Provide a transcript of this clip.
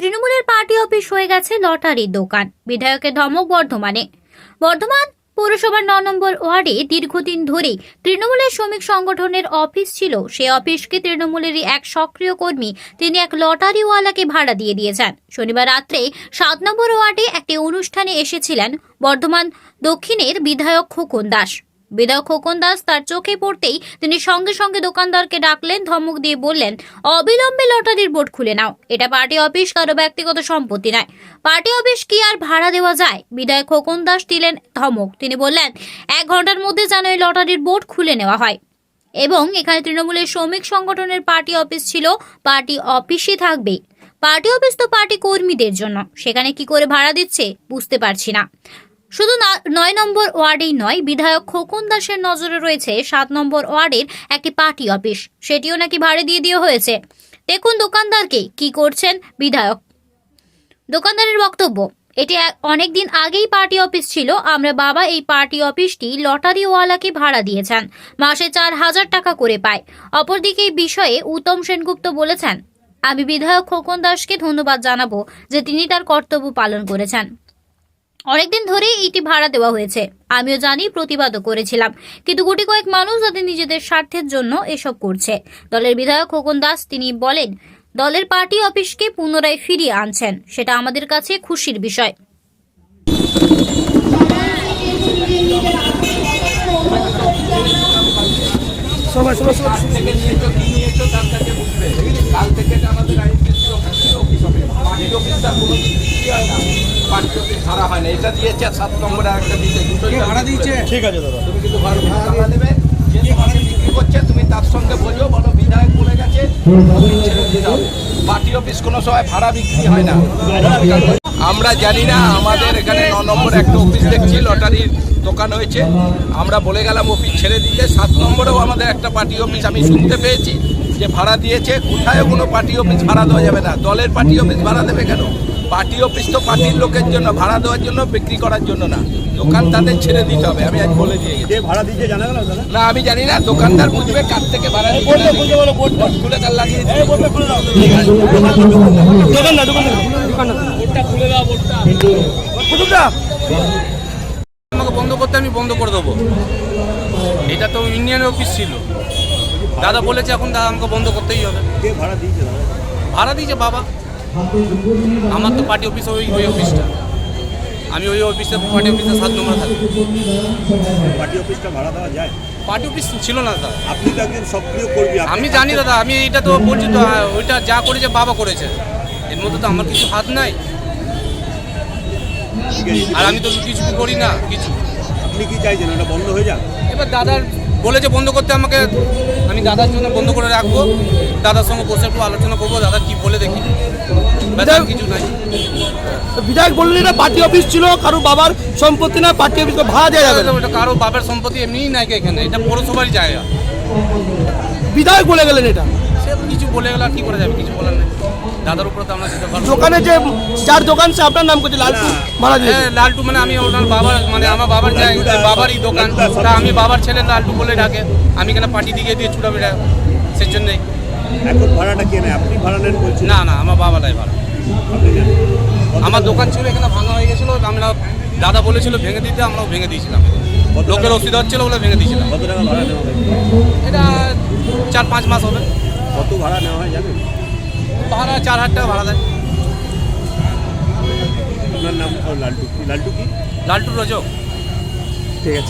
তৃণমূলের party office হয়ে গেছে লটারির দোকান। বিধায়কের ধমক বর্ধমানে। বর্ধমান পৌরসভার ন নম্বর ওয়ার্ডে দীর্ঘদিন ধরেই তৃণমূলের শ্রমিক সংগঠনের অফিস ছিল। সেই অফিসকে তৃণমূলেরই এক সক্রিয় কর্মী, তিনি এক লটারিওয়ালাকে ভাড়া দিয়ে দিয়েছেন শনিবার রাত্রে সাত নম্বর ওয়ার্ডে একটি অনুষ্ঠানে এসেছিলেন বর্ধমান দক্ষিণের বিধায়ক খোকন দাস। বিধায়ক খোকন দাস তার চোখে পড়তেই তিনি সঙ্গে সঙ্গে দোকানদারকে ডাকলেন, ধমক দিয়ে বললেন, অবিলম্বে লটারির বোর্ড খুলে নাও। এটা পার্টি অফিস, কারও ব্যক্তিগত সম্পত্তি নয়। পার্টি অফিস কি আর ভাড়া দেওয়া যায়? বিধায়ক খোকন দাস দিলেন ধমক। তিনি বললেন, এক ঘণ্টার মধ্যে যেন এই লটারির বোর্ড খুলে নেওয়া হয়। এবং এখানে তৃণমূলের শ্রমিক সংগঠনের পার্টি অফিস ছিল, পার্টি অফিসই থাকবে পার্টি অফিস তো পার্টি কর্মীদের জন্য। সেখানে কি করে ভাড়া দিচ্ছে, বুঝতে পারছি না। শুধু নয় নম্বর ওয়ার্ডেই নয়, বিধায়ক খোকন দাসের নজরে রয়েছে সাত নম্বর ওয়ার্ডের একটি পার্টি অফিস। সেটিও নাকি ভাড়ে দিয়ে দেওয়া হয়েছে। দেখুন দোকানদারকে কি করছেন বিধায়ক। দোকানদারের বক্তব্য, এটি অনেক দিন আগেই পার্টি অফিস ছিল, আমরা বাবা এই পার্টি অফিসটি লটারিওয়ালাকে ভাড়া দিয়েছেন, মাসে চার হাজার টাকা করে পায়। অপরদিকে এই বিষয়ে উত্তম সেনগুপ্ত বলেছেন, আমি বিধায়ক খোকন দাসকে ধন্যবাদ জানাব যে তিনি তার কর্তব্য পালন করেছেন। অনেকদিন ধরেই এটি ভাড়া দেওয়া হয়েছে। আমিও জানি প্রতিবাদও করেছিলাম। কিন্তু গুটি কয়েক মানুষ যাদের নিজেদের স্বার্থের জন্য এসব করছে। দলের বিধায়ক খোকন দাস তিনি বলেন, দলের পার্টি অফিসকে পুনরায় ফিরিয়ে আনছেন, সেটা আমাদের কাছে খুশির বিষয়। সবাই সবাই সবাই। থেকে নিয়েছো কি নিয়েছো তার কাছে বুঝবে কাল থেকে আমাদের হবে পার্টি অফিস ভাড়া হয় না এটা দিয়েছে সাত ভাড়া দিয়েছে ঠিক আছে বিক্রি করছে তুমি তার সঙ্গে বিধায়ক গেছে। পার্টি অফিস কোনো সময় ভাড়া বিক্রি হয় না আমরা জানি না, আমাদের এখানে ন নম্বর একটা অফিস দেখছি লটারির দোকান হয়েছে আমরা বলে গেলাম অফিস ছেড়ে দিতে সাত নম্বরেও আমাদের একটা পার্টি অফিস আমি শুনতে পেয়েছি যে ভাড়া দিয়েছে কোথায় কোনো পার্টি অফিস ভাড়া দেওয়া যাবে না। দলের পার্টি অফিস ভাড়া দেবে কেন? পার্টি অফিস তো পার্টির লোকের জন্য ভাড়া দেওয়ার জন্য বিক্রি করার জন্য না। দোকান তাদের ছেড়ে দিতে হবে আমি আজ বলে দিয়ে গেছি। ভাড়া দিয়েছে জানা গেল না আমি জানি না দোকানদার বুঝবে কার থেকে ভাড়া নিচ্ছে। বলতে বলতে বলো বোর্ড বোর্ড খুলে তার লাগিয়ে দিবে। দোকান না দোকান না দোকান না কুতুবদা আমাকে বন্ধ করতে আমি বন্ধ করে দেবো। এটা তো ইউনিয়ন অফিস ছিল। দাদা বলেছে এখন দাদা আমাকে বন্ধ করতেই হবে। কে ভাড়া দিয়েছে দাদা? ভাড়া দিয়েছে বাবা। আমার তো পার্টি অফিস ওই ওই অফিসটা আমি ওই অফিসে পার্টি অফিসে সাত নম্বর থাকি। পার্টি অফিসটা ভাড়া দেওয়া যায়? পার্টি অফিস ছিল না দাদা। আপনি তো একজন সক্রিয় কর্মী আমি জানি দাদা আমি এটা তো বলছি তো ওইটা যা করেছে বাবা করেছে। এর মধ্যে তো আমার কিছু হাত নাই। আর আমি তো কিছু করি না কিছু। আপনি কি চাইছেন ওটা বন্ধ হয়ে যাক? এবার দাদার বলেছে বন্ধ করতে আমাকে আমি দাদার জন্য বন্ধ করে রাখব। দাদার সঙ্গে বসে একটু আলোচনা করব দাদা কি বলে দেখি। বিধায়ক কিছু নাই। বিধায়ক বললেন না পার্টি অফিস ছিল কারও বাবার সম্পত্তি না পার্টি অফিস ভাড়া দেওয়া যাবে না। ওটা কারও বাবার সম্পত্তি এমনিই নাই এখানে এটা পৌরসভারই জায়গা। বিধায়ক বলে গেলেন এটা। সে কিছু বলে গেলে আর কি করা যাবে কিছু বলার নেই। দাদার উপরে তো আমরা দিতে পারব। না। দোকানে যে যার দোকান সে আপনার নাম করছে লালটু ভাড়া দিয়েছে। হ্যাঁ লালটু মানে আমি ওনার বাবার মানে আমার বাবার জায়গা বাবারই দোকান। তা আমি বাবার ছেলে লালটু বলে ডাকে। আমি কেন পার্টি দিকে দিয়ে ছুটাবে সেই জন্যই এখন ভাড়াটা কে নেয়? আপনি ভাড়া নেন বলছেন। না না আমার বাবা লাই ভাড়া। আপনি নেন আমার দোকান ছিল এখানে ভাঙা হয়ে গেছিল। আমরা দাদা বলেছিল ভেঙে দিতে আমরাও ভেঙে দিয়েছিলাম। লোকের অসুবিধা হচ্ছিল বলে ভেঙে দিয়েছিলাম। কত টাকা ভাড়া নেওয়া হয় এটা চার পাঁচ মাস হবে। কত ভাড়া নেওয়া হয় জানেন? ভাড়া চার হাজার টাকা ভাড়া দেয়। আপনার নাম লাল্টু লাল্টু কি? লাল্টু রজক। ঠিক আছে।